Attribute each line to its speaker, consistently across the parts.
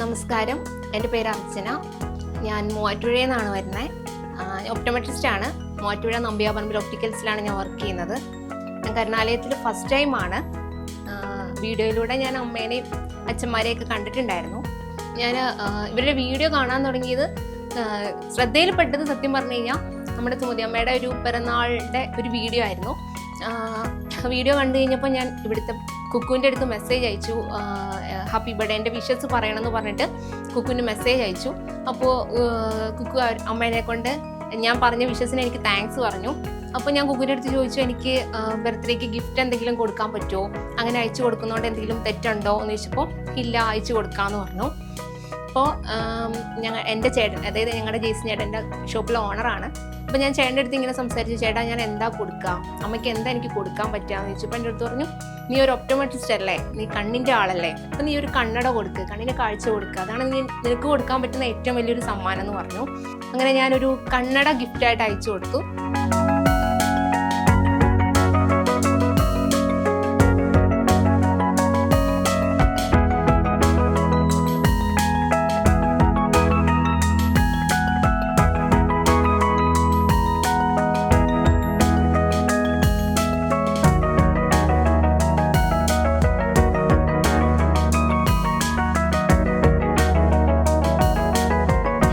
Speaker 1: നമസ്കാരം. എന്റെ പേര് അർച്ചന. ഞാൻ മൂവാറ്റുപുഴയിൽ നിന്നാണ് വരുന്നത്. ഓപ്റ്റോമെട്രിസ്റ്റ് ആണ്. മൂവാറ്റുപുഴ നമ്പ്യാപറമ്പിൽ ഒപ്റ്റിക്കൽസിലാണ് ഞാൻ വർക്ക് ചെയ്യുന്നത്. ഞാൻ കരുണാലയത്തിൽ ഫസ്റ്റ് ടൈമാണ് വീഡിയോയിലൂടെ ഞാൻ അമ്മേനെയും അച്ഛന്മാരെയൊക്കെ കണ്ടിട്ടുണ്ടായിരുന്നു. ഞാൻ ഇവരുടെ വീഡിയോ കാണാൻ തുടങ്ങിയത് ശ്രദ്ധയിൽപ്പെട്ടത് സത്യം പറഞ്ഞു കഴിഞ്ഞാൽ നമ്മുടെ സുമതിയമ്മയുടെ ഒരു പിറന്നാളുടെ ഒരു വീഡിയോ ആയിരുന്നു. വീഡിയോ കണ്ടു കഴിഞ്ഞപ്പോൾ ഞാൻ ഇവിടുത്തെ കുക്കുവിന്റെ അടുത്ത് മെസ്സേജ് അയച്ചു. ഹാപ്പി ബർത്ത്ഡേ എന്റെ വിഷസ് പറയണമെന്ന് പറഞ്ഞിട്ട് കുക്കുവിന് മെസ്സേജ് അയച്ചു. അപ്പോൾ കുക്കു അമ്മേനെ കൊണ്ട് ഞാൻ പറഞ്ഞ വിഷസിന് എനിക്ക് താങ്ക്സ് പറഞ്ഞു. അപ്പോൾ ഞാൻ കുക്കുവിന്റെ അടുത്ത് ചോദിച്ചു എനിക്ക് ബർത്ത്ഡേക്ക് ഗിഫ്റ്റ് എന്തെങ്കിലും കൊടുക്കാൻ പറ്റുമോ? അങ്ങനെ അയച്ചു കൊടുക്കുന്നതുകൊണ്ട് എന്തെങ്കിലും തെറ്റുണ്ടോ? എന്ന് ചോദിച്ചപ്പോൾ ഇല്ല അയച്ചു കൊടുക്കാമെന്ന് പറഞ്ഞു. അപ്പോൾ ഞങ്ങൾ എന്റെ ചേട്ടൻ അതായത് ഞങ്ങളുടെ ജെയ്സൺ ചേട്ടന്റെ ഷോപ്പിലെ ഓണറാണ്. അപ്പോൾ ഞാൻ ചേട്ടന്റെ അടുത്ത് ഇങ്ങനെ സംസാരിച്ചു ചേട്ടാ ഞാൻ എന്താ കൊടുക്കുക അമ്മയ്ക്ക് എന്താ എനിക്ക് കൊടുക്കാൻ പറ്റുകയെന്ന് ചോദിച്ചപ്പോൾ എന്റെ അടുത്ത് പറഞ്ഞു നീ ഒരു ഒപ്റ്റോമെട്രിസ്റ്റ് അല്ലേ? നീ കണ്ണിന്റെ ആളല്ലേ? അപ്പോൾ നീ ഒരു കണ്ണട കൊടുക്ക് കണ്ണിന് കാഴ്ച കൊടുക്കുക അതാണ് നീ നിനക്ക് കൊടുക്കാൻ പറ്റുന്ന ഏറ്റവും വലിയൊരു സമ്മാനം എന്ന് പറഞ്ഞു. അങ്ങനെ ഞാനൊരു കണ്ണട ഗിഫ്റ്റായിട്ട് അയച്ചു കൊടുത്തു.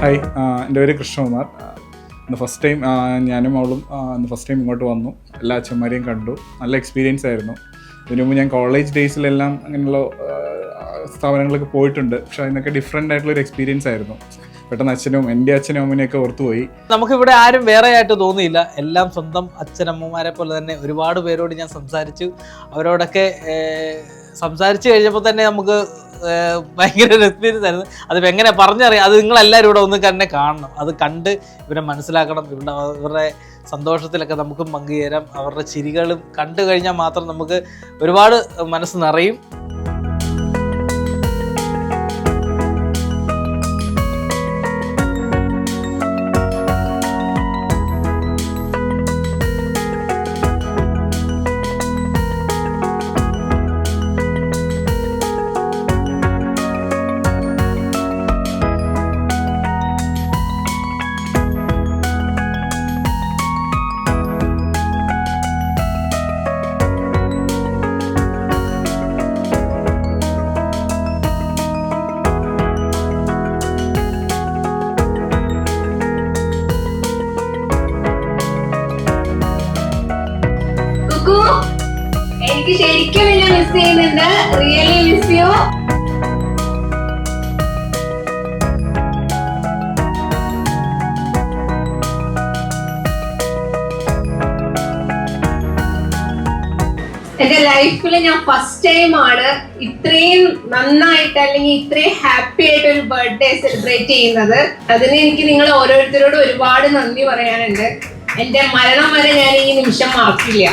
Speaker 2: ഹായ്. എന്റെ പേര് കൃഷ്ണകുമാർ. ഇന്ന് ഫസ്റ്റ് ടൈം ഞാനും അവളും ഇന്ന് ഫസ്റ്റ് ടൈം ഇങ്ങോട്ട് വന്നു. എല്ലാ അച്ഛന്മാരെയും കണ്ടു. നല്ല എക്സ്പീരിയൻസ് ആയിരുന്നു. ഇതിനു മുമ്പ് ഞാൻ കോളേജ് ഡേയ്സിലെല്ലാം അങ്ങനെയുള്ള സ്ഥാപനങ്ങളൊക്കെ പോയിട്ടുണ്ട്. പക്ഷേ അതിനൊക്കെ ഡിഫറെന്റ് ആയിട്ടുള്ള ഒരു എക്സ്പീരിയൻസ് ആയിരുന്നു. പെട്ടെന്ന് അച്ഛനും എന്റെ അച്ഛനും അമ്മനെയൊക്കെ ഓർത്തുപോയി.
Speaker 3: നമുക്കിവിടെ ആരും വേറെ ആയിട്ട് തോന്നിയില്ല. എല്ലാം സ്വന്തം അച്ഛനമ്മമാരെ പോലെ തന്നെ ഒരുപാട് പേരോട് ഞാൻ സംസാരിച്ചു. അവരോടൊക്കെ സംസാരിച്ചു കഴിഞ്ഞപ്പോൾ തന്നെ നമുക്ക് ഭയങ്കര ഒരു എക്സ്പീരിയൻസ് ആയിരുന്നു. അത് എങ്ങനെ പറഞ്ഞറിയാം? അത് നിങ്ങളെല്ലാവരും ഇവിടെ ഒന്ന് തന്നെ കാണണം. അത് കണ്ട് ഇവരെ മനസ്സിലാക്കണം. ഇവരുടെ ഇവരുടെ സന്തോഷത്തിലൊക്കെ നമുക്കും പങ്കുചേരാം. അവരുടെ ചിരികളും കണ്ടു കഴിഞ്ഞാൽ മാത്രം നമുക്ക് ഒരുപാട് മനസ്സ് നിറയും.
Speaker 1: എനിക്ക് ശരിക്കും എന്നെ മിസ് ചെയ്യുന്നുണ്ട്. റിയലി മിസ് യു എന്റെ ലൈഫിൽ ഞാൻ ഫസ്റ്റ് ടൈം ആണ് ഇത്രയും നന്നായിട്ട് അല്ലെങ്കിൽ ഇത്രയും ഹാപ്പി ആയിട്ട് ഒരു ബർത്ത്ഡേ സെലിബ്രേറ്റ് ചെയ്യുന്നത്. അതിന് എനിക്ക് നിങ്ങൾ ഓരോരുത്തരോട് ഒരുപാട് നന്ദി പറയാനുണ്ട്. എന്റെ മരണം വരെ ഞാൻ ഈ നിമിഷം മറക്കില്ല